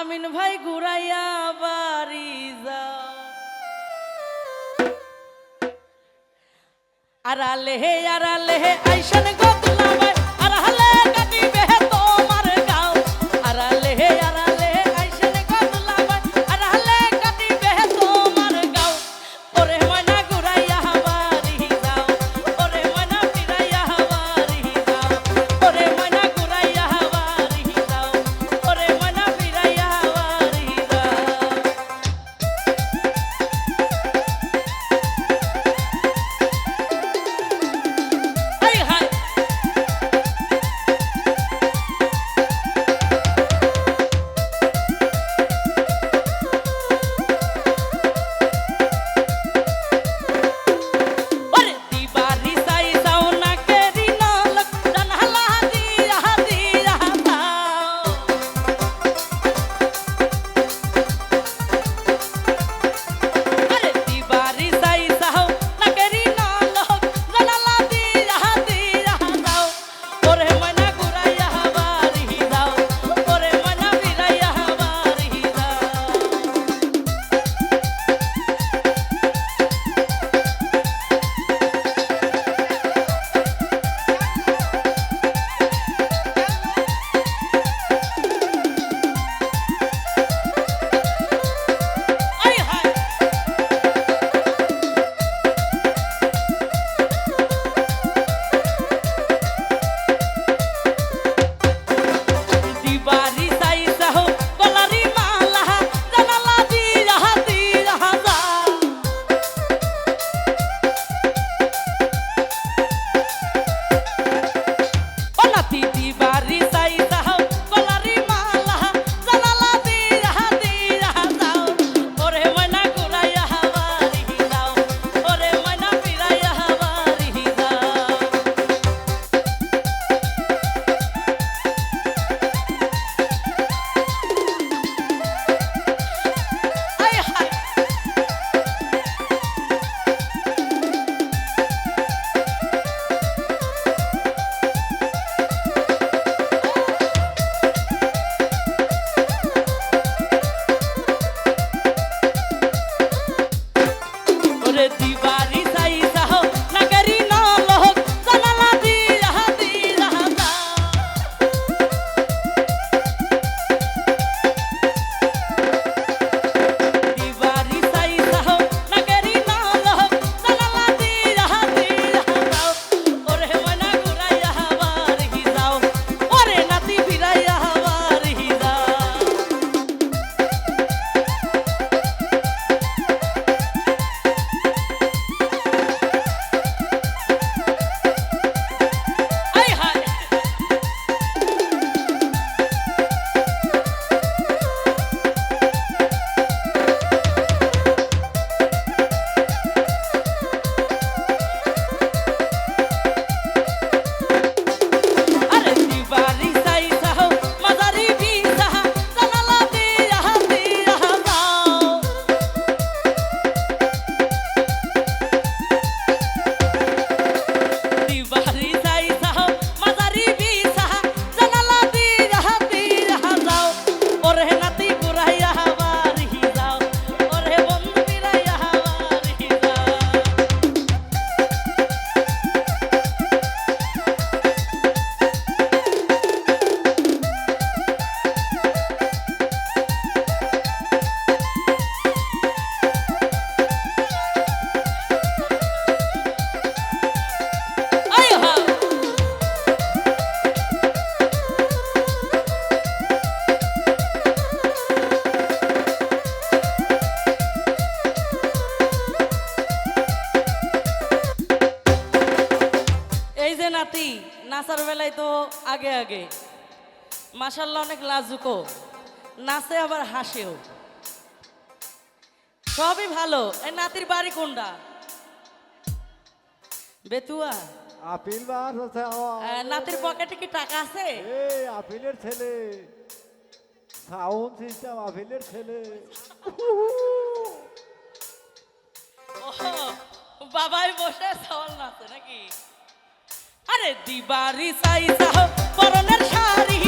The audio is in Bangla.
আমিন ভাই ঘুরাইয়া বাড়ি যাও। আড়ালে হে আড়ালে হে আইসান গতলা gente. নাচার বেলায় তো আগে আগে। মাসাল্লাহ অনেক লাজুকও নাচে আবার হাসেও। সবই ভালো। এই নাতির বাড়ি কোনটা? বেতুয়া? আপিল বার হচ্ছে নাতির পকেটে কি টাকা আছে? আপিলের ছেলে। সাউন্ড সিস্টেম আপিলের ছেলে। বাবাই বসে সাওয়াল নাচে নাকি? আরে দিবারি সাইজা বরণের শাড়ি।